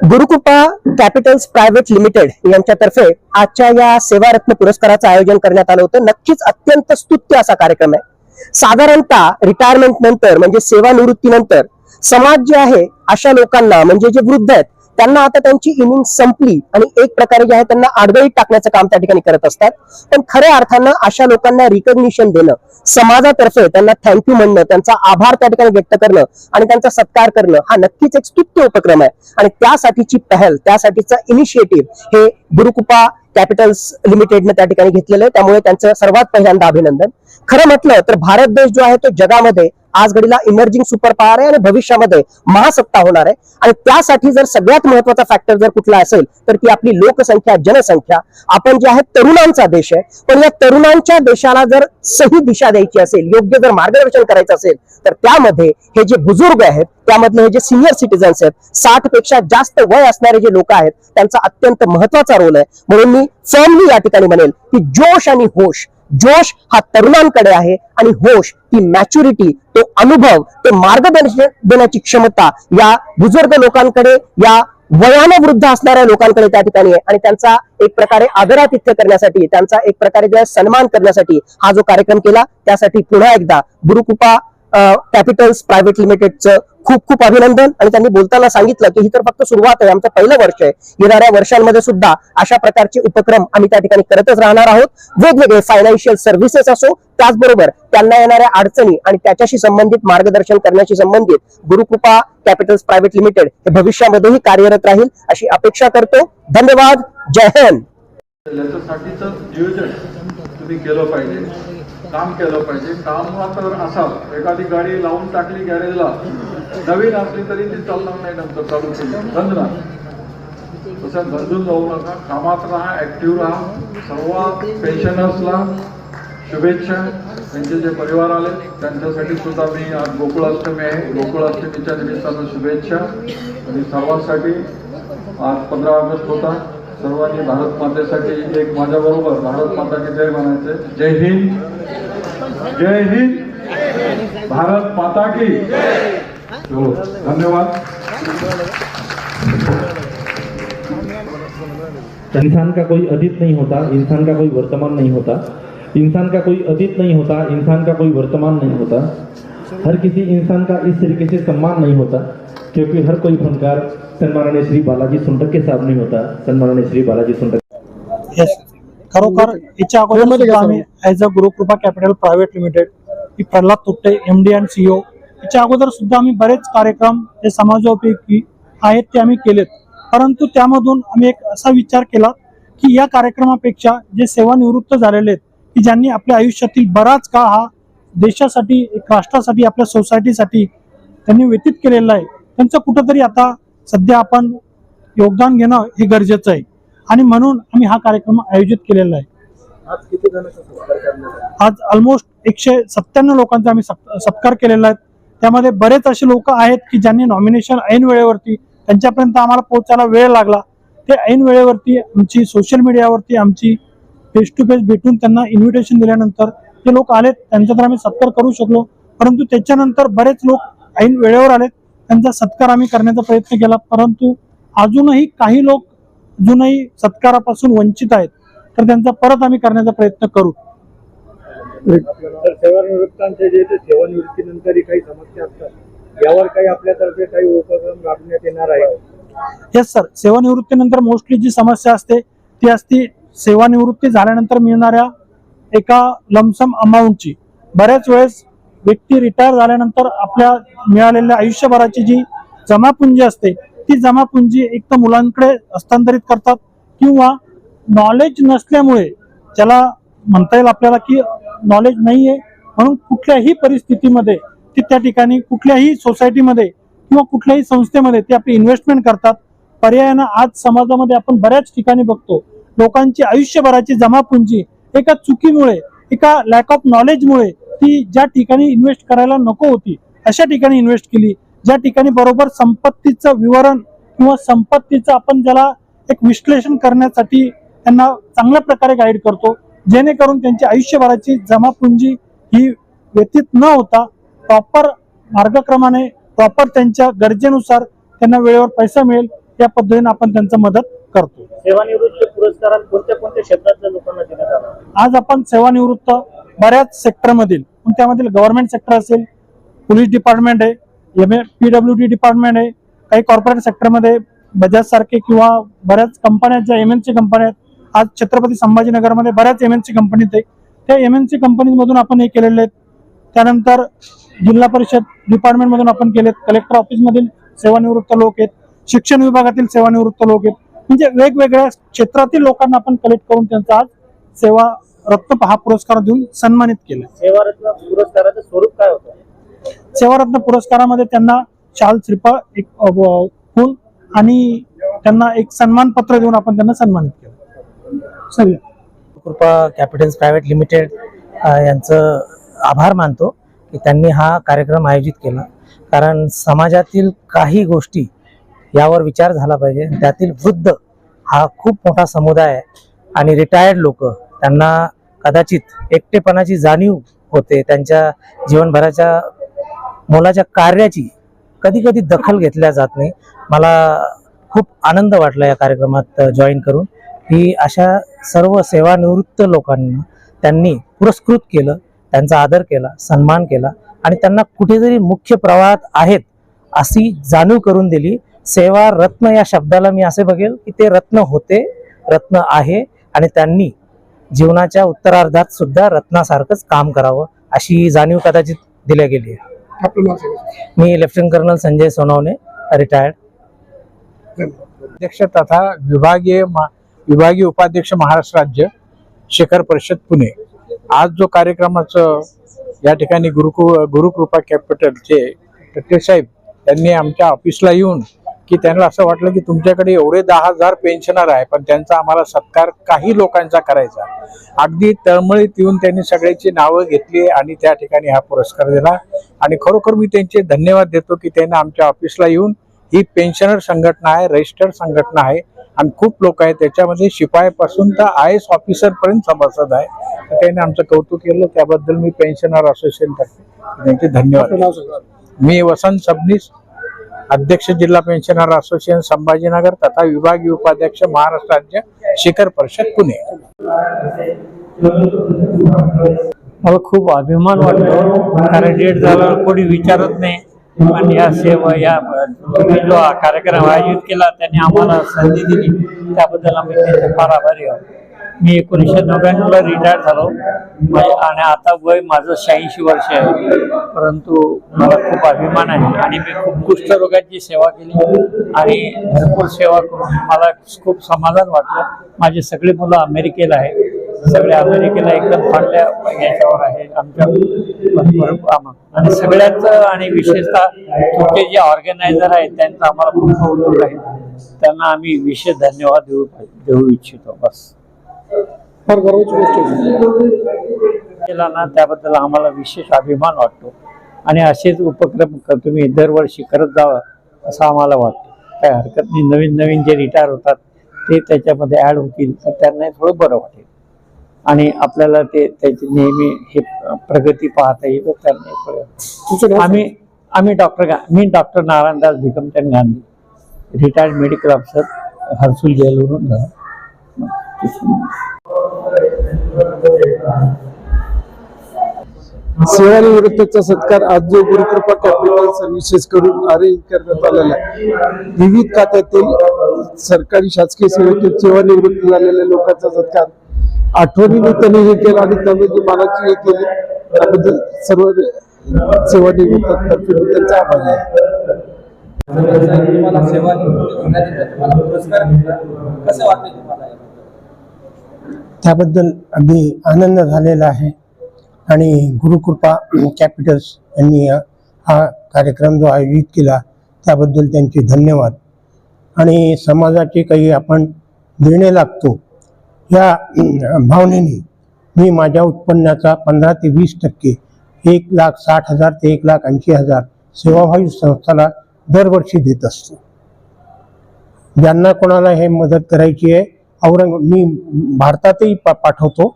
Gurukrupa Capitals private limited यांच्यातर्फे आजच्या या सेवारत्न पुरस्काराचं आयोजन करण्यात आलं होतं. नक्कीच अत्यंत स्तुत्य असा कार्यक्रम आहे. साधारणतः रिटायरमेंट नंतर म्हणजे सेवानिवृत्तीनंतर समाज जे आहे अशा लोकांना म्हणजे जे वृद्ध आहेत त्यांना आता त्यांची इनिंग संपली आणि एक प्रकारे जे आहे त्यांना आडगळीत टाकण्याचं काम त्या ठिकाणी करत असतात. पण खऱ्या अर्थानं अशा लोकांना रिकग्निशन देणं समाजातर्फे त्यांना थँक्यू म्हणणं त्यांचा आभार त्या ठिकाणी व्यक्त करणं आणि त्यांचा सत्कार करणं हा नक्कीच एक स्तुत्य उपक्रम आहे. आणि त्यासाठीची पहल त्यासाठीचा इनिशिएटिव्ह हे गुरुकृपा कॅपिटल्स लिमिटेडनं त्या ठिकाणी घेतलेलं आहे. त्यामुळे त्यांचं सर्वात पहिल्यांदा अभिनंदन. खरं म्हटलं तर भारत देश जो आहे तो जगामध्ये आज घडीला इमर्जिंग सुपर पॉवर आहे आणि भविष्यामध्ये महासत्ता होणार आहे. आणि त्यासाठी जर सगळ्यात महत्त्वाचा फॅक्टर जर कुठला असेल तर ती आपली लोकसंख्या जनसंख्या. आपण जे आहे तरुणांचा देश आहे. पण या तरुणांच्या देशाला जर सही दिशा द्यायची असेल योग्य जर मार्गदर्शन करायचं असेल तर त्यामध्ये हे जे बुजुर्ग आहेत त्यामधले हे जे सिनियर सिटीजन्स आहेत साठपेक्षा जास्त वय असणारे जे लोक आहेत त्यांचा अत्यंत महत्त्वाचा रोल आहे. म्हणून मी फर्मली या ठिकाणी म्हणेल की जोश आणि होश जोश हा तरुणांकडे आहे आणि होश ती मॅच्युरिटी तो अनुभव ते मार्गदर्शन देण्याची क्षमता या बुजुर्ग लोकांकडे या वयानं वृद्ध असणाऱ्या लोकांकडे त्या ठिकाणी आहे. आणि त्यांचा एक प्रकारे आदरातिथ्य करण्यासाठी त्यांचा एक प्रकारे सन्मान करण्यासाठी हा जो कार्यक्रम केला त्यासाठी पुन्हा एकदा गुरुकृपा कॅपिटल्स प्रायव्हेट लिमिटेडचं खूप खूप अभिनंदन. आणि त्यांनी बोलताना सांगितलं की ही तर फक्त सुरुवात आहे आमचं पहिलं वर्ष आहे. येणाऱ्या वर्षांमध्ये सुद्धा अशा प्रकारचे उपक्रम आम्ही त्या ठिकाणी करतच राहणार आहोत. वेगवेगळे फायनान्शियल सर्व्हिसेस असो त्याचबरोबर त्यांना येणाऱ्या अडचणी आणि त्याच्याशी संबंधित मार्गदर्शन करण्याशी संबंधित गुरुकृपा कॅपिटल्स प्रायव्हेट लिमिटेड हे भविष्यामध्येही कार्यरत राहील अशी अपेक्षा करतो. धन्यवाद. जय हिंद. काम केलं पाहिजे. काम मात्र असाल एखादी गाडी लावून टाकली गॅरेजला नवीन असली तरी ती चालणार नाही नंतर चालू केली. बंद तसं गंजून जाऊ नका. कामात राहा ऍक्टिव्ह राहा. सर्व पेन्शनर्सला शुभेच्छा. त्यांचे जे परिवार आले त्यांच्यासाठी सुद्धा मी आज गोकुळाष्टमी आहे. गोकुळाष्टमीच्या निमित्तानं शुभेच्छा. आणि सर्वांसाठी आज पंधरा ऑगस्ट होता. सर्वांनी भारत मातेसाठी एक माझ्या बरोबर भारत माता की जय म्हणायचे. जय हिंद. जय हिंद. भारत माता की हो धन्यवाद. इंसान का कोई अतीत नहीं होता इंसान का कोई वर्तमान नहीं होता। इंसान का कोई अतीत नहीं होता इंसान का कोई वर्तमान नहीं होता। हर किसी इंसान का इस तरीके से सम्मान नहीं होता। क्योंकि हर कोई फनकार सन्माननीय श्री बालाजी सुंटर के सामने होता सन्माननीय श्री बालाजी येस खरोखर याच्या अगोदर सुद्धा आम्ही as a Gurukrupa capital private limited he Pralhad Tutte M D and CO याच्या अगोदर सुद्धा आम्ही बरेच कार्यक्रम जे समाजोपयोगी आहेत ते आम्ही केलेत. परंतु त्यामधून आम्ही एक असा विचार केला की या कार्यक्रमापेक्षा जे सेवानिवृत्त झालेले आहेत की ज्यांनी आपल्या आयुष्यातील बराच काळ हा देशासाठी एक राष्ट्रासाठी आपल्या सोसायटीसाठी त्यांनी व्यतीत केलेला आहे त्यांचं कुठंतरी आता सध्या आपण योगदान घेणं हे गरजेचं आहे. आणि म्हणून आम्ही हा कार्यक्रम आयोजित केलेला आहे. आज ऑलमोस्ट एकशे सत्त्याण्णव लोकांचा आम्ही सत्- सत्कार केलेला आहे. त्यामध्ये बरेच असे लोक आहेत की ज्यांनी नॉमिनेशन ऐन वेळेवरती त्यांच्यापर्यंत आम्हाला पोहोचायला वेळ लागला. ते ऐन वेळेवरती आमची सोशल मीडियावरती आमची फेस टू फेस भेटून त्यांना इन्व्हिटेशन दिल्यानंतर ते लोक आलेत त्यांचा तर आम्ही सत्कार करू शकलो. परंतु त्याच्यानंतर बरेच लोक ऐन वेळेवर आलेत. त्यांचा सत्कार आम्ही करण्याचा प्रयत्न केला परंतु अजूनही काही लोक अजूनही सत्कारापासून वंचित आहेत. तर त्यांचा परत आम्ही करण्याचा प्रयत्न करू. तर सेवानिवृत्तांचे जे ते सेवानिवृत्तीनंतरही काही समस्या असतात यावर काही आपल्यातर्फे काही उपक्रम राबवण्यात येणार आहे येस सर सेवानिवृत्तीनंतर मोस्टली जी समस्या असते ती असती सेवानिवृत्ती झाल्यानंतर मिळणाऱ्या एका लमसम अमाऊंटची बऱ्याच वेळेस व्यक्ती रिटायर झाल्यानंतर आपल्या मिळालेल्या आयुष्यभराची जी जमापुंजी असते ती जमापुंजी एक तर मुलांकडे हस्तांतरित करतात किंवा नॉलेज नसल्यामुळे ज्याला म्हणता येईल आपल्याला की नॉलेज नाही आहे म्हणून कुठल्याही परिस्थितीमध्ये ती त्या ठिकाणी कुठल्याही सोसायटीमध्ये किंवा कुठल्याही संस्थेमध्ये ते आपली इन्व्हेस्टमेंट करतात. पर्यायानं आज समाजामध्ये आपण बऱ्याच ठिकाणी बघतो लोकांची आयुष्यभराची जमापुंजी एका चुकीमुळे एका लॅक ऑफ नॉलेजमुळे ती ज्या ठिकाणी इन्व्हेस्ट करायला नको होती अशा ठिकाणी इन्व्हेस्ट केली. ज्या ठिकाणी बरोबर संपत्तीचं विवरण किंवा संपत्तीचं आपण ज्याला एक विश्लेषण करण्यासाठी त्यांना चांगल्या प्रकारे गाईड करतो जेणेकरून त्यांची आयुष्यभराची जमापुंजी ही व्यतीत न होता प्रॉपर मार्गक्रमाने प्रॉपर त्यांच्या गरजेनुसार त्यांना वेळेवर पैसा मिळेल त्या पद्धतीने आपण त्यांचं मदत करतो. सेवानिवृत्ती पुरस्कारात कोणत्या कोणत्या क्षेत्रातल्या लोकांना देण्यात आला? आज आपण सेवानिवृत्त बऱ्याच सेक्टरमधील पण त्यामधील गव्हर्नमेंट सेक्टर असेल पोलीस डिपार्टमेंट आहे M A P W D department आहे काही कॉर्पोरेट सेक्टरमध्ये बजाज सारखे किंवा बऱ्याच कंपन्या ज्या एम एन सी कंपन्या आहेत. आज छत्रपती संभाजीनगरमध्ये बऱ्याच एम एन सी कंपनीत आहे त्या एम एन सी कंपनीमधून आपण हे केलेले आहेत. त्यानंतर जिल्हा परिषद डिपार्टमेंटमधून आपण केलेत. कलेक्टर ऑफिसमधील सेवानिवृत्त लोक आहेत. शिक्षण विभागातील सेवानिवृत्त लोक आहेत. म्हणजे वेगवेगळ्या क्षेत्रातील लोकांना आपण कलेक्ट करून त्यांचा आज सेवा रत्न हा पुरस्कार देऊन सन्मानित केलं. सेवारत्न पुरस्काराचं स्वरूप काय होतं? सेवारत्न पुरस्कारामध्ये त्यांना शाल श्रीफळ एक फूल आणि त्यांना एक सन्मान पत्र देऊन आपण त्यांना सन्मानित केलं. सर कृपा कॅपिटल्स प्रायव्हेट लिमिटेड यांचं आभार मानतो की त्यांनी हा कार्यक्रम आयोजित केला. कारण समाजातील काही गोष्टी यावर विचार झाला पाहिजे. त्यातील वृद्ध हा खूप मोठा समुदाय आहे. आणि रिटायर्ड लोक त्यांना कदाचित एकटेपणाची जाणीव होते. त्यांच्या जीवनभराच्या मोलाच्या कार्याची कधी कधी दखल घेतल्या जात नाही. मला खूप आनंद वाटला या कार्यक्रमात जॉईन करून की अशा सर्व सेवानिवृत्त लोकांना त्यांनी पुरस्कृत केलं त्यांचा आदर केला सन्मान केला आणि त्यांना कुठेतरी मुख्य प्रवाहात आहेत अशी जाणीव करून दिली. सेवा रत्न या शब्दाला मी असे बघेल की ते रत्न होते रत्न आहे आणि त्यांनी जीवनाच्या उत्तरार्धात सुद्धा रत्नासारखंच काम करावं अशी जाणीव कदाचित दिल्या गेली आहे. मी lieutenant colonel Sanjay Sonawane retired अध्यक्ष तथा विभागीय विभागीय उपाध्यक्ष महाराष्ट्र राज्य शेखर परिषद पुणे. आज जो कार्यक्रमाचं या ठिकाणी गुरुकु गुरुकृपा कॅपिटलचे साहेब त्यांनी आमच्या ऑफिसला येऊन की त्यांना असं वाटलं की तुमच्याकडे एवढे दहा हजार पेन्शनर आहे पण त्यांचा आम्हाला सत्कार काही लोकांचा करायचा. अगदी तळमळीत येऊन त्यांनी सगळ्याची नावं घेतली आणि त्या ठिकाणी हा पुरस्कार दिला. आणि खरोखर मी त्यांचे धन्यवाद देतो की त्यांनी आमच्या ऑफिसला येऊन ही पेन्शनर संघटना आहे रजिस्टर्ड संघटना आहे आणि खूप लोक आहेत. त्याच्यामध्ये शिपायापासून तर आय एस ऑफिसर पर्यंत सभासद आहे. तर त्यांनी आमचं कौतुक केलं. त्याबद्दल मी पेन्शनर असोसिएशन तर्फे त्यांचे धन्यवाद. मी वसंत सबनीस अध्यक्ष जिल्हा पेन्शनर असोसिएशन संभाजीनगर तथा विभागीय उपाध्यक्ष महाराष्ट्र राज्य शिखर परिषद पुणे. मला खूप अभिमान वाटतो कारण डेट झाला कोणी विचारत नाही. पण या सेवा या तुम्ही जो कार्यक्रम आयोजित केला त्यांनी आम्हाला संधी दिली. त्याबद्दल आम्ही फार आभारी आहोत. मी एकोणीसशे नव्याण्णवला रिटायर झालो. म्हणजे आणि आता वय माझं शहाऐंशी वर्ष आहे. परंतु मला खूप अभिमान आहे आणि मी खूप कुष्ठरोगाची सेवा केली आणि भरपूर सेवा करून मला खूप समाधान वाटलं. माझे सगळे मुलं अमेरिकेला आहे सगळे अमेरिकेला एकदम फाटल्या याच्यावर आहे आमच्या भरपूर आणि सगळ्याचं आणि विशेषतः तुमचे जे ऑर्गनायझर आहेत त्यांचं आम्हाला खूप कौतुक आहे. त्यांना आम्ही विशेष धन्यवाद देऊ देऊ इच्छितो. बस. केला ना त्याबद्दल आम्हाला विशेष अभिमान वाटतो. आणि असेच उपक्रम तुम्ही दरवर्षी करत जावं असं आम्हाला वाटतं. काय हरकत नाही. नवीन नवीन जे रिटायर होतात ते त्याच्यामध्ये ऍड होतील तर त्यांना थोडं बरं वाटेल. आणि आपल्याला ते त्याची नेहमी हे प्रगती पाहता येईल त्यांना थोडं आम्ही आम्ही डॉक्टर मी doctor Narayandas Bhikamchand Gandhi retired medical officer Harsul जेलवरून सेवानिवृत्तीचा सत्कार आज जो गुरुकृपा कॅपिटल सर्व्हिसेस कडून अरेंज करण्यात आलेला आहे. विविध खात्यातील सरकारी शासकीय सेवेतील सेवानिवृत्त झालेल्या लोकांचा सत्कार आठवणीने त्यांनी हे केलं आणि त्यांनी जी मानाची हे केली. त्याबद्दल सर्व सेवानिवृत्तांतर्फे मी त्यांचा आभार आहे. त्याबद्दल अगदी आनंद झालेला आहे. आणि गुरुकृपा कॅपिटल्स यांनी हा कार्यक्रम जो आयोजित केला त्याबद्दल त्यांचे धन्यवाद. आणि समाजाचे काही आपण देणे लागतो या भावनेने मी माझ्या उत्पन्नाचा पंधरा ते वीस टक्के एक लाख साठ हजार ते एक लाख ऐंशी हजार सेवाभावी संस्थाला दरवर्षी देत असतो. ज्यांना कोणाला हे मदत करायची आहे औरंग मी भारतातही पा पाठवतो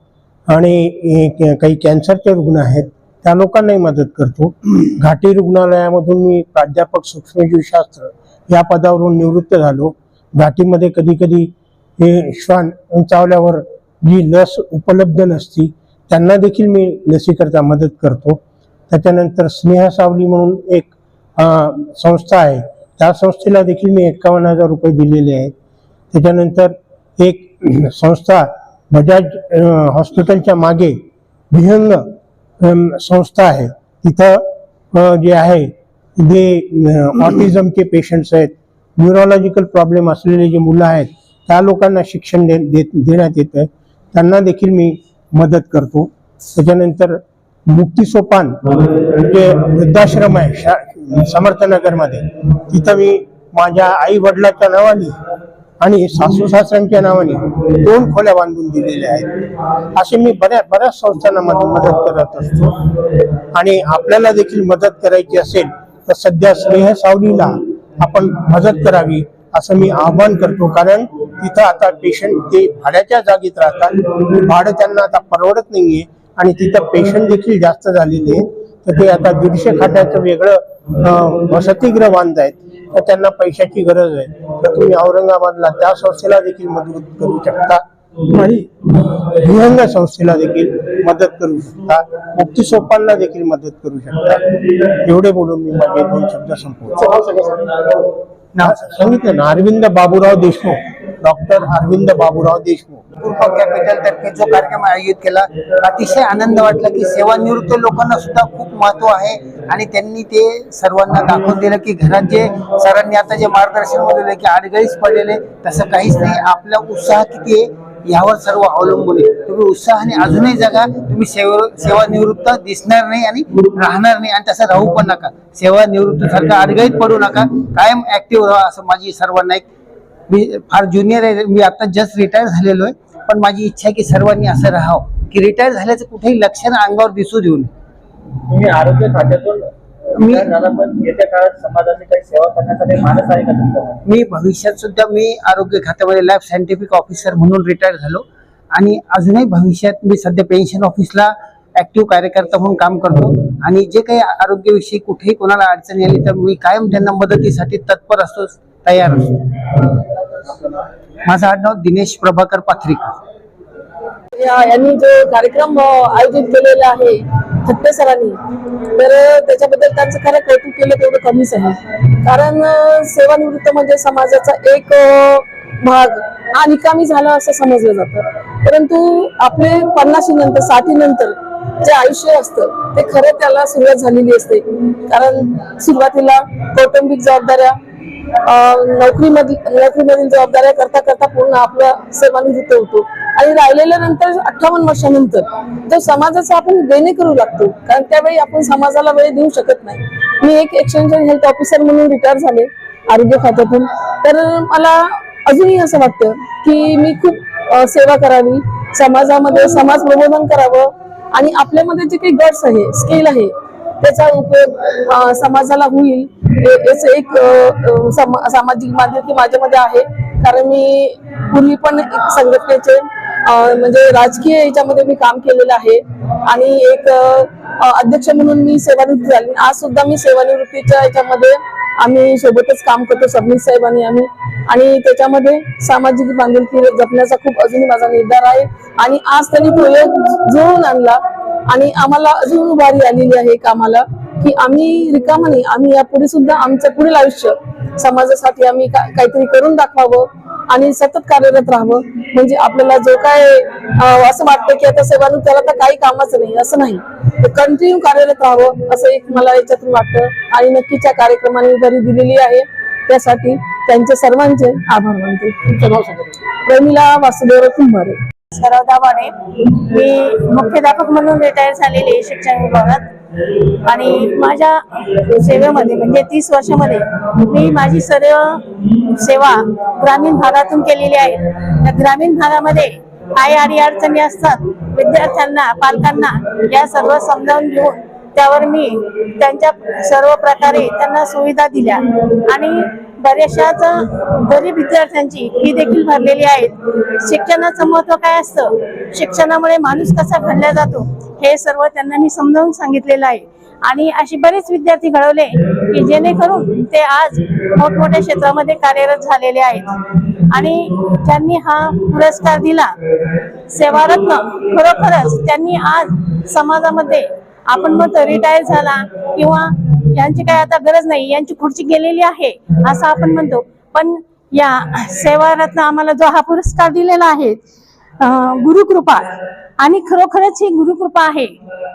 आणि काही कॅन्सरचे रुग्ण आहेत त्या लोकांनाही मदत करतो. घाटी रुग्णालयामधून मी प्राध्यापक सूक्ष्मजीवशास्त्र या पदावरून निवृत्त झालो. घाटीमध्ये कधी कधी हे श्वान चावल्यावर जी लस उपलब्ध नसती त्यांना देखील मी लसीकरता मदत करतो. त्याच्यानंतर स्नेहा सावली म्हणून एक संस्था आहे. त्या संस्थेला देखील मी एकावन्न हजार रुपये दिलेले आहेत. त्याच्यानंतर एक संस्था बजाज हॉस्पिटलच्या मागे विहंग संस्था आहे. तिथं जे आहे जे ऑटिझमचे पेशंट्स आहेत न्यूरोलॉजिकल प्रॉब्लेम असलेले जे मुलं आहेत त्या लोकांना शिक्षण दे देत- देण्यात येतं त्यांना देखील मी मदत करतो. त्याच्यानंतर मुक्तीसोपान जे वृद्धाश्रम आहे शा समर्थनगरमध्ये तिथं मी माझ्या आई वडिलाच्या नावाने आणि सासू सासऱ्यांच्या नावाने दोन खोल्या बांधून दिलेल्या आहेत. असे मी बऱ्याच बऱ्याच संस्थांना मदत करत असतो. आणि आपल्याला देखील मदत करायची असेल तर सध्या स्नेह सावलीला आपण मदत करावी असं मी आवाहन करतो. कारण तिथं आता पेशंट ते भाड्याच्या जागेत राहतात भाडं त्यांना आता परवडत नाहीये. आणि तिथं पेशंट देखील जास्त झालेले आहेत. तर ते आता दीडशे खाट्याचं वेगळं वसतिगृह बांधत आहेत तर त्यांना पैशाची गरज आहे. तर तुम्ही औरंगाबादला त्या संस्थेला देखील मदत करू शकता. आणि विहंग संस्थेला देखील मदत करू शकता. मुक्ती सोपानला देखील मदत करू शकता. एवढे बोलून मी माझे दोन शब्द संपवतो. ना- सांगितलं ना अरविंद बाबूराव देशमुख. डॉक्टर अरविंद बाबूराव देशमुख. कॅपिटल तर्फे जो कार्यक्रम आयोजित केला अतिशय आनंद वाटला की सेवानिवृत्त लोकांना सुद्धा खूप महत्त्व आहे आणि त्यांनी ते सर्वांना दाखवून दिलं की घरात जे सरांनी आता जे मार्गदर्शन दिलं की आडगळीच पडलेले तसं काहीच नाही. आपला उत्साह किती आहे यावर सर्व अवलंबून आहे. तुम्ही उत्साहाने अजूनही जगा. तुम्ही सेवा सेवानिवृत्त दिसणार नाही आणि राहणार नाही. आणि तसं राहू पण नका. सेवानिवृत्त सारखं अडगळीत पडू नका. कायम ऍक्टिव्ह राहा असं माझी सर्वांना एक मी फार ज्युनियर आहे. मी आता जस्ट रिटायर झालेलो आहे. पण माझी इच्छा आहे की सर्वांनी असं राहावं. की रिटायर झाल्याचं कुठेही लक्षण अंगावर दिसू देऊ नये. तुम्ही आरोग्य खात्यातून मी- रिटायर झाला पण येत्या काळात समाजाची काही सेवा करण्यासाठी मानस आहे का तुमचा? मी भविष्यात सुद्धा मी आरोग्य खात्यामध्ये लॅब सायंटिफिक ऑफिसर म्हणून रिटायर झालो. आणि अजूनही भविष्यात मी सध्या पेन्शन ऑफिसला ऍक्टिव्ह कार्यकर्ता म्हणून काम करतो. आणि जे काही आरोग्याविषयी कुठेही कोणाला अडचणी आली तर मी कायम त्यांना मदतीसाठी तत्पर असतो. तयार असतो माझं आडनाव दिनेश प्रभाकर पाथरीकर. यांनी जो कार्यक्रम आयोजित केलेला आहे थट्टे सरांनी तर त्याच्याबद्दल त्यांचं खरं कौतुक केलं तेवढं कमीच आहे. कारण सेवानिवृत्त म्हणजे समाजाचा एक भाग हा निकामी झाला असं समजलं जातं. परंतु आपले पन्नाशी नंतर साठी नंतर जे आयुष्य असतं ते खरं त्याला सुरुवात झालेली असते. कारण सुरुवातीला कौटुंबिक जबाबदाऱ्या नोकरीमधील नोकरीमधील जबाबदाऱ्या करता करता पूर्ण आपल्या सेवानिवृत्त होतो. आणि राहिलेल्या नंतर अठ्ठावन्न वर्षानंतर तो समाजाचा आपण देणे करू लागतो. कारण त्यावेळी आपण समाजाला वेळ देऊ शकत नाही. मी एक एक्सचेंज हेल्थ ऑफिसर म्हणून रिटायर झाले आरोग्य खात्यातून. तर मला अजूनही असं वाटतं की मी खूप सेवा करावी समाजामध्ये समाज प्रबोधन करावं. आणि आपल्यामध्ये जे काही गट्स आहे स्किल आहे त्याचा उपयोग समाजाला होईल. हे- याचं एक सामाजिक बांधिलकी माझ्यामध्ये आहे. कारण मी पूर्वी पण एक संघटनेचे म्हणजे राजकीय याच्यामध्ये मी काम केलेलं आहे. आणि एक अध्यक्ष म्हणून मी सेवानिवृत्ती झाली. आज सुद्धा मी सेवानिवृत्तीच्या याच्यामध्ये आम्ही सोबतच काम करतो सबनीस साहेब आणि आम्ही. आणि त्याच्यामध्ये सामाजिक बांधिलकी जपण्याचा खूप अजूनही माझा निर्धार आहे. आणि आज त्यांनी प्रयोग जुळून आणला. आणि आम्हाला अजून उभारी आलेली आहे कामाला की आम्ही रिकामा नाही आम्ही यापुढे सुद्धा आमचं पुढील आयुष्य समाजासाठी आम्ही काहीतरी करून दाखवावं आणि सतत कार्यरत राहावं. म्हणजे आपल्याला जो काय असं वाटतं की आता सेवानिवृत्तीला तर काही कामच नाही असं नाही. कंटिन्यू कार्यरत राहावं असं एक मला याच्यातून वाटतं. आणि नक्कीच या कार्यक्रमाने उभारी दिलेली आहे. त्यासाठी त्यांचे सर्वांचे आभार मानते. प्रमिला वासुदेव कुंभारे. सराव दाभाडे मी मुख्याध्यापक म्हणून रिटायर झालेली आहे शिक्षण विभागात. आणि माझ्या सेवेमध्ये म्हणजे तीस वर्षामध्ये मी माझी सर्व सेवा ग्रामीण भागातून केलेली आहे. त्या ग्रामीण भागामध्ये काय अडी अडचणी असतात विद्यार्थ्यांना पालकांना या सर्व समजावून घेऊन त्यावर मी त्यांच्या सर्व प्रकारे त्यांना सुविधा दिल्या. आणि बऱ्याचशाच गरीब विद्यार्थ्यांची फी देखील भरलेली आहेत. शिक्षणाचं महत्त्व काय असतं? शिक्षणामुळे माणूस कसा घडला जातो? हे सर्व त्यांना मी समजावून सांगितलेलं आहे. आणि असे बरेच विद्यार्थी घडवले की जेणेकरून ते आज मोठमोठ्या क्षेत्रामध्ये कार्यरत झालेले आहेत. आणि त्यांनी हा पुरस्कार दिला सेवारत्न खरोखरच त्यांनी आज समाजामध्ये आपण म्हणतो रिटायर झाला किंवा यांची काय आता गरज नाही यांची खुर्ची गेलेली आहे असं आपण म्हणतो. पण या सेवारत्न आम्हाला जो हा पुरस्कार दिलेला आहे गुरुकृपा आणि खरोखरच ही गुरुकृपा आहे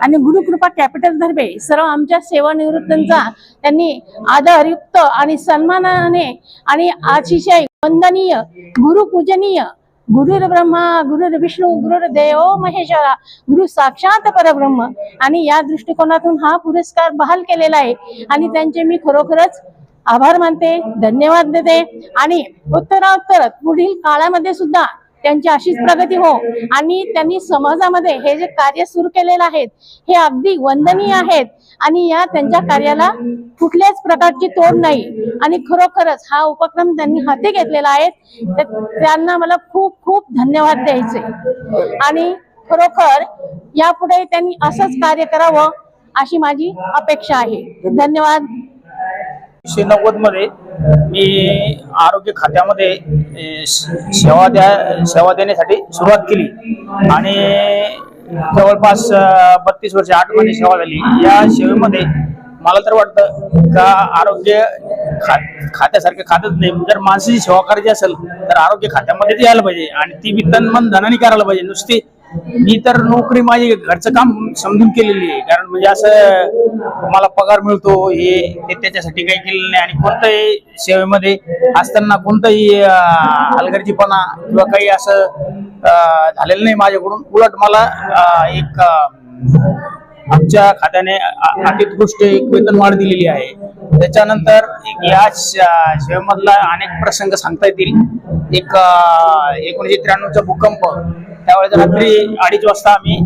आणि गुरुकृपा कॅपिटल धर्मे सर्व आमच्या सेवानिवृत्तांचा त्यांनी आदरयुक्त आणि सन्मानाने आणि अतिशय वंदनीय गुरुपूजनीय गुरुर ब्रह्मा गुरुर विष्णू गुरुर देव महेश्वरा गुरु साक्षात परब्रह्म. आणि या दृष्टिकोनातून हा पुरस्कार बहाल केलेला आहे. आणि त्यांचे मी खरोखरच आभार मानते धन्यवाद देते. आणि उत्तरोत्तर पुढील काळामध्ये सुद्धा त्यांची अशीच प्रगती हो. आणि त्यांनी समाजामध्ये हे जे कार्य सुरू केलेलं आहेत हे अगदी वंदनीय आहेत. आणि या त्यांच्या कार्याला कुठल्याच प्रकारची तोड नाही. आणि खरोखरच हा उपक्रम त्यांनी हाती घेतलेला आहे. तर त्यांना मला खूप खूप धन्यवाद द्यायचे. आणि खरोखर यापुढे त्यांनी असंच कार्य करावं अशी माझी अपेक्षा आहे. धन्यवाद. एकोणीसशे नव्वदमध्ये मी आरोग्य खात्यामध्ये सेवा द्या सेवा देण्यासाठी सुरुवात केली. आणि जवळपास बत्तीस वर्ष आठ महिने सेवा झाली. या सेवेमध्ये मला तर वाटतं का आरोग्य खात खात्यासारखं खातच नाही. जर माणसाची सेवा करायची असेल तर आरोग्य खात्यामध्येच यायला पाहिजे. आणि ती मी तन मन धनाने करायला पाहिजे. नुसती मी तर नोकरी माझी घरचं काम समजून केलेली आहे. कारण म्हणजे असं मला पगार मिळतो हे ते त्याच्यासाठी काही केलेलं नाही. आणि कोणत्याही सेवेमध्ये असताना कोणताही हलगर्जीपणा किंवा काही असं झालेलं नाही माझ्याकडून. उलट मला एक आमच्या खात्याने अ- एक वेतन वाढ दिलेली आहे. त्याच्यानंतर या सेवेमधला अनेक प्रसंग सांगता येतील. एक एकोणीसशे त्र्याण्णवचा भूकंप त्यावेळेस रात्री अडीच वाजता आम्ही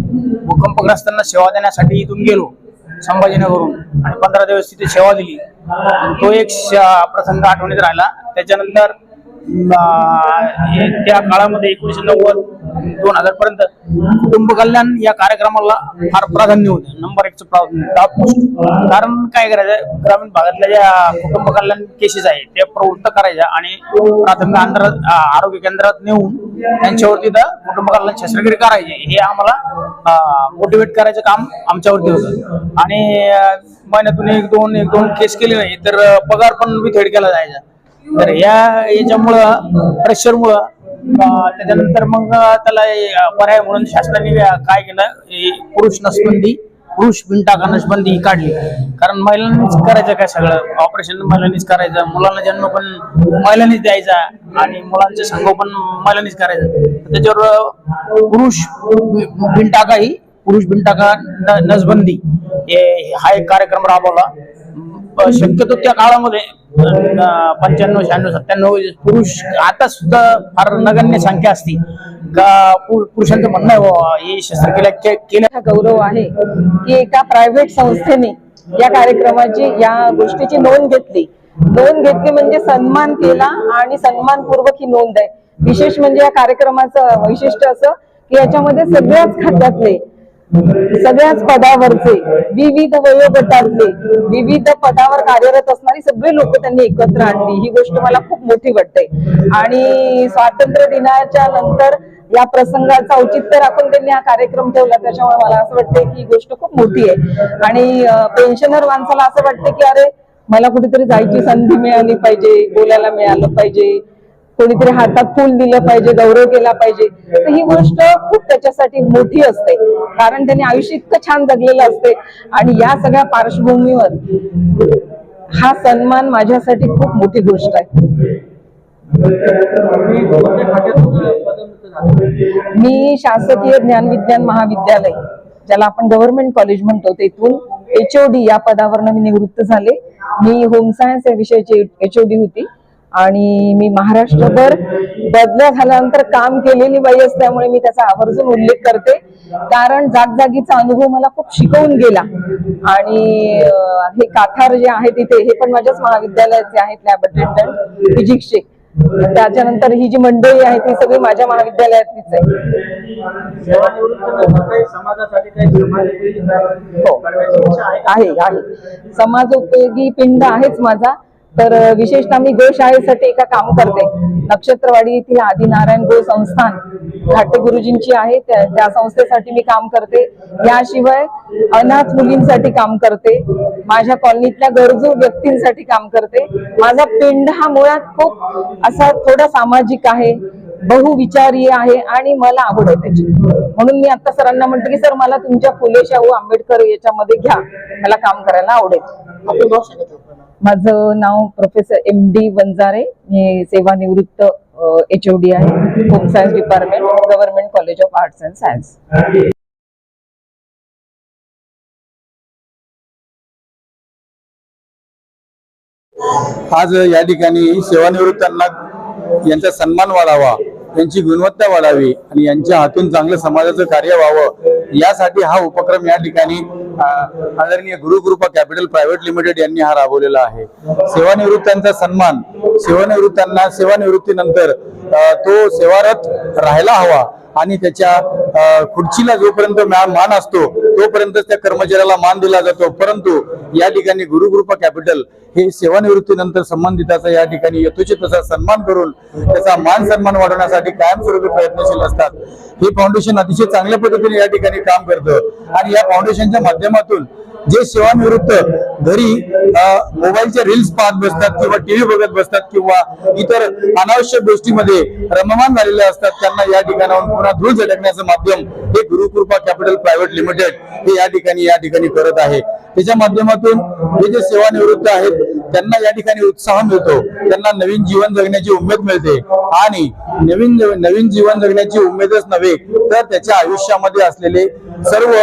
भूकंपग्रस्तांना सेवा देण्यासाठी इथून गेलो संभाजीनगरहून. आणि पंधरा दिवस तिथे सेवा दिली. तो एक प्रसंग आठवणीत राहिला. त्याच्यानंतर त्या काळामध्ये एकोणीशे नव्वद दोन हजार पर्यंत कुटुंब कल्याण या कार्यक्रमाला फार प्राधान्य होते. नंबर एकचं प्राधान्य कारण काय करायचं ग्रामीण भागातल्या ज्या कुटुंब कल्याण केसेस आहेत त्या प्रवृत्त करायच्या आणि प्राथमिक आंध्र आरोग्य केंद्रात नेऊन त्यांच्यावरती तर कुटुंब कल्याण शस्त्रक्रिया करायची. हे आम्हाला मोटिवेट करायचं काम आमच्यावरती होतं. आणि महिन्यातून एक दोन एक दोन केस केले नाही तर पगार पण विथेड केला जायचा. तर या याच्यामुळं प्रेशरमुळं त्याच्यानंतर मग त्याला पर्याय म्हणून शासनाने काय केलं पुरुष नसबंदी पुरुष बिनटाका नसबंदी ही काढली. कारण महिलांनीच करायचं काय सगळं? ऑपरेशन महिलांनीच करायचं मुलांना जन्म पण महिलांनीच द्यायचा आणि मुलांचं संगोपन महिलांनीच करायचं. त्याच्यावर पुरुष बिनटाका ही पुरुष बिनटाका नसबंदी. हे हा एक कार्यक्रम राबवला. शक्यतो त्या काळामध्ये पंच्याण्णव शहाण्णव सत्त्याण्णव पुरुष आता सुद्धा फार नगण्य संख्या असती. का पुरुषांचं म्हणणं हो, हे शस्त्रक्रिया केल्या गौरव आहे की एका प्रायव्हेट संस्थेने या कार्यक्रमाची या गोष्टीची नोंद घेतली. नोंद घेतली म्हणजे सन्मान केला आणि सन्मानपूर्वक ही नोंद आहे. विशेष म्हणजे या कार्यक्रमाचं वैशिष्ट्य असं की याच्यामध्ये सगळ्याच खात्यातले सगळ्याच पदावरचे विविध वयोगटातले विविध पदावर कार्यरत असणारी सगळे लोक त्यांनी एकत्र आणली. ही गोष्ट मला खूप मोठी वाटते. आणि स्वातंत्र्य दिनाच्या नंतर या प्रसंगाचं औचित्य राखून त्यांनी हा कार्यक्रम ठेवला. त्याच्यामुळे मला असं वाटतं की ही गोष्ट खूप मोठी आहे. आणि पेन्शनर माणसाला असं वाटतं की अरे मला कुठेतरी जायची संधी मिळाली पाहिजे बोलायला मिळालं पाहिजे. कोणीतरी हातात फुल दिलं पाहिजे गौरव केला पाहिजे. तर ही गोष्ट खूप त्याच्यासाठी मोठी असते. कारण त्यांनी आयुष्य इतकं छान जगलेलं असते. आणि या सगळ्या पार्श्वभूमीवर हा सन्मान माझ्यासाठी खूप मोठी गोष्ट आहे. मी शासकीय ज्ञान विज्ञान महाविद्यालय ज्याला आपण गव्हर्नमेंट कॉलेज म्हणतो तेथून एचओडी या पदावरनं मी निवृत्त झाले. मी होम सायन्स या विषयाची एचओडी होती. आणि मी महाराष्ट्रभर बदल्या झाल्यानंतर काम केलेली बाई असल्यामुळे मी त्याचा आवर्जून उल्लेख करते. कारण जागजागीचा अनुभव मला खूप शिकवून गेला. आणि हे काथार जे आहे तिथे हे पण माझ्याच महाविद्यालयाचे आहेत लॅब अटेंडंट फिजिक्सचे त्याच्यानंतर ही जी मंडळी आहे ती सगळी माझ्या महाविद्यालयातलीच आहे. हो. आहे? आहे आहे. समाजोपयोगी पिंड आहेच माझा. तर विशेषतः मी गोशाळेसाठी एका काम करते. नक्षत्रवाडी येथील आदिनारायण गो संस्थान घाटे गुरुजींची आहे. त्या त्या संस्थेसाठी मी काम करते. याशिवाय अनाथ मुलींसाठी काम करते. माझ्या कॉलनीतल्या गरजू व्यक्तींसाठी काम करते. माझा पिंड हा मुळात खूप असा थोडा सामाजिक आहे बहुविचारी आहे आणि मला आवड आहे त्याची. म्हणून मी आता सरांना म्हणते की सर मला तुमच्या फुले शाहू आंबेडकर याच्यामध्ये घ्या. मला काम करायला आवडेल. माझं नाव प्रोफेसर एम डी वंजारे. मी सेवानिवृत्त एच ओ डी आहे. Home science department government college of arts and science आज या ठिकाणी सेवानिवृत्तांना यांचा सन्मान वाढावा. त्यांची गुणवत्ता वाढावी आणि यांच्या हातून चांगलं समाजाचं कार्य व्हावं यासाठी हा उपक्रम या ठिकाणी आदरणीय गुरुकृपा कॅपिटल प्रायव्हेट लिमिटेड यांनी हा राबवलेला आहे. सेवानिवृत्तांचा सन्मान सेवानिवृत्तांना सेवानिवृत्तीनंतर तो सेवारत राहायला हवा आणि त्याच्या खुर्चीला जोपर्यंत मान असतो तोपर्यंत त्या कर्मचाऱ्याला मान दिला जातो. परंतु या ठिकाणी गुरुकृपा कॅपिटल हे सेवानिवृत्तीनंतर संबंधिताचा या ठिकाणी यथोचित तसा सन्मान करून त्याचा मान सन्मान वाढवण्यासाठी कायमस्वरूपी प्रयत्नशील असतात. हे फाउंडेशन अतिशय चांगल्या पद्धतीने या ठिकाणी काम करतं. आणि या फाउंडेशनच्या माध्यमातून जे सेवानिवृत्त घरी मोबाईलच्या मोबाईलचे रील्स पाहत बसतात किंवा टीव्ही बघत बसतात किंवा इतर अनावश्यक गोष्टीमध्ये रममान झालेले असतात त्यांना या ठिकाणाहून पुन्हा धूळ झटकण्याचं माध्यम हे गुरुकृपा कॅपिटल प्रायव्हेट लिमिटेड हे या ठिकाणी या ठिकाणी करत आहे. त्याच्या माध्यमातून हे जे सेवानिवृत्त आहेत त्यांना या ठिकाणी उत्साह मिळतो त्यांना नवीन जीवन जगण्याची उमेद मिळते आणि नवीन नवीन जीवन जगण्याची उमेदच नव्हे तर त्याच्या आयुष्यामध्ये असलेले सर्व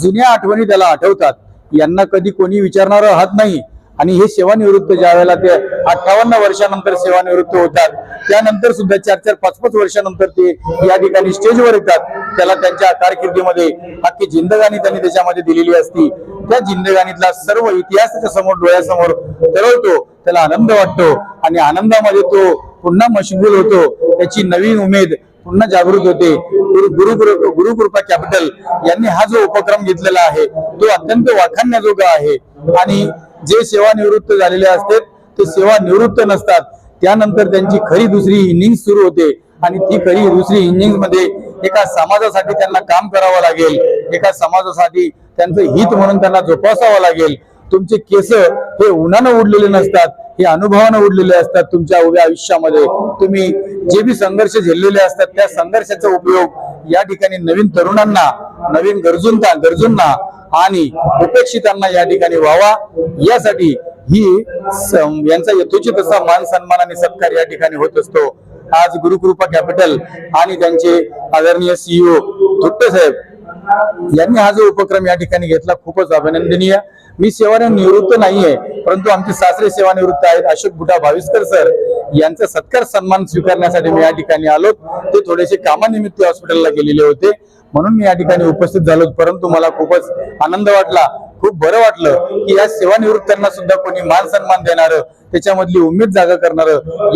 जुन्या आठवणी त्याला आठवतात. यांना कधी कोणी विचारणार राहत नाही. आणि हे सेवानिवृत्त ज्या वेळेला ते अठ्ठावन्न वर्षानंतर सेवानिवृत्त होतात त्यानंतर सुद्धा चार चार पाच पाच वर्षानंतर ते या ठिकाणी स्टेजवर येतात. त्याला त्यांच्या कारकिर्दीमध्ये अख्खी जिंदगाणी त्यांनी त्याच्यामध्ये दिलेली असती. त्या जिंदगाणीतला सर्व इतिहास त्याच्यासमोर डोळ्यासमोर तरळतो. त्याला आनंद वाटतो आणि आनंदामध्ये तो पुन्हा मशगूल होतो. त्याची नवीन उमेद पुन्हा जागृत होते. गुरु गुरु गुरु गुरुकृपा कॅपिटल यांनी हा जो उपक्रम घेतलेला आहे तो अत्यंत वाखाणण्याजोगा आहे. आणि जे सेवानिवृत्त झालेले असतात ते सेवानिवृत्त नसतात. त्यानंतर त्यांची खरी दुसरी इनिंग सुरू होते. आणि ती खरी दुसरी इनिंगमध्ये एका समाजासाठी त्यांना काम करावं लागेल. एका समाजासाठी त्यांचं हित म्हणून त्यांना जोपासावं लागेल. तुमचे केस हे उन्हानं उडलेले नसतात हे अनुभवानं उडलेले असतात तुमच्या उभ्या आयुष्यामध्ये. तुम्ही जे बी संघर्ष झेललेले असतात त्या संघर्षाचा उपयोग या ठिकाणी नवीन तरुणांना नवीन गरजूंना गरजूंना आणि उपेक्षितांना या ठिकाणी व्हावा. यासाठी ही यांचा यथोचित असा मान सन्मान आणि सत्कार या ठिकाणी होत असतो. आज गुरुकृपा कॅपिटल आणि त्यांचे आदरणीय सीईओ धुट्टे साहेब यांनी हा जो उपक्रम या ठिकाणी घेतला खूपच अभिनंदनीय. मी सेवानिवृत्त नाहीये परंतु आमचे सासरे सेवानिवृत्त आहेत. अशोक बुटा भाविस्कर सर यांचा सत्कार सन्मान स्वीकारण्यासाठी मी या ठिकाणी आलो. ते थोडेसे कामानिमित्त हॉस्पिटलला गेलेले होते. म्हणून मी या ठिकाणी उपस्थित झालो. परंतु मला खूपच आनंद वाटला. खूप बरं वाटलं की या सेवानिवृत्तांना सुद्धा कोणी मान सन्मान देणार त्याच्यामधली उमेद जागा करणार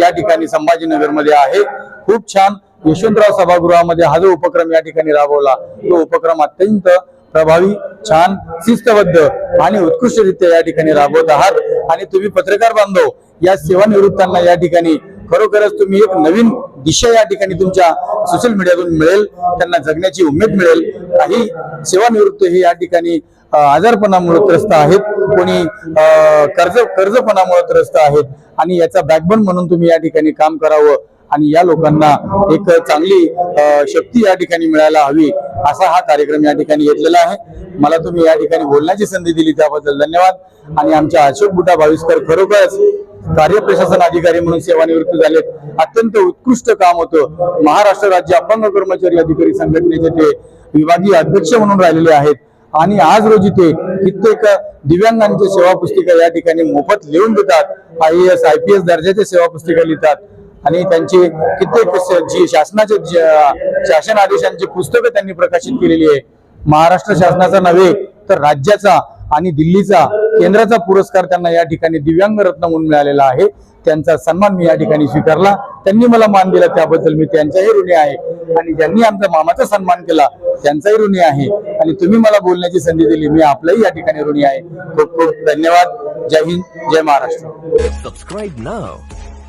या ठिकाणी संभाजीनगरमध्ये आहे. खूप छान. यशवंतराव सभागृहामध्ये हा जो उपक्रम या ठिकाणी राबवला तो उपक्रम अत्यंत प्रभावी छान शिस्तबद्ध आणि उत्कृष्टरित्या या ठिकाणी राबवत आहात. आणि तुम्ही पत्रकार बांधव या सेवानिवृत्तांना या ठिकाणी खरोखरच तुम्ही एक नवीन दिशा या ठिकाणी तुमच्या सोशल मीडियातून मिळेल. त्यांना जगण्याची उमेद मिळेल. काही सेवानिवृत्त हे या ठिकाणी आजारपणामुळे त्रस्त आहेत. कोणी कर्ज कर्जपणामुळे त्रस्त आहेत. आणि याचा बॅकबोन म्हणून तुम्ही या ठिकाणी काम करावं आणि या लोकांना एक चांगली शक्ती या ठिकाणी मिळायला हवी असा हा कार्यक्रम या ठिकाणी घेतलेला आहे. मला तुम्ही या ठिकाणी बोलण्याची संधी दिली त्याबद्दल धन्यवाद. आणि आमच्या अशोक बुटा भाविस्कर खरोखरच कार्य प्रशासन अधिकारी म्हणून सेवानिवृत्त झालेत. अत्यंत उत्कृष्ट काम होतं. महाराष्ट्र राज्य अपंग कर्मचारी अधिकारी संघटनेचे ते विभागीय अध्यक्ष म्हणून राहिलेले आहेत. आणि आज रोजी ते कित्येक दिव्यांगांच्या सेवा पुस्तिका या ठिकाणी मोफत लिहून देतात. I S I P S दर्जाच्या सेवा पुस्तिका लिहितात. आणि त्यांची कित्येक जी शासनाचे शासन आदेशांची पुस्तकं त्यांनी प्रकाशित केलेली आहे. महाराष्ट्र शासनाचा नव्हे तर राज्याचा आणि दिल्लीचा केंद्राचा पुरस्कार त्यांना या ठिकाणी दिव्यांग रत्न म्हणून मिळालेला आहे. त्यांचा सन्मान मी या ठिकाणी स्वीकारला. त्यांनी मला मान दिला त्याबद्दल मी त्यांचाही ऋणी आहे. आणि ज्यांनी आमच्या मामाचा सन्मान केला त्यांचाही ऋणी आहे. आणि तुम्ही मला बोलण्याची संधी दिली मी आपलाही या ठिकाणी ऋणी आहे. खूप खूप धन्यवाद. जय हिंद जय Maharashtra. Subscribe now.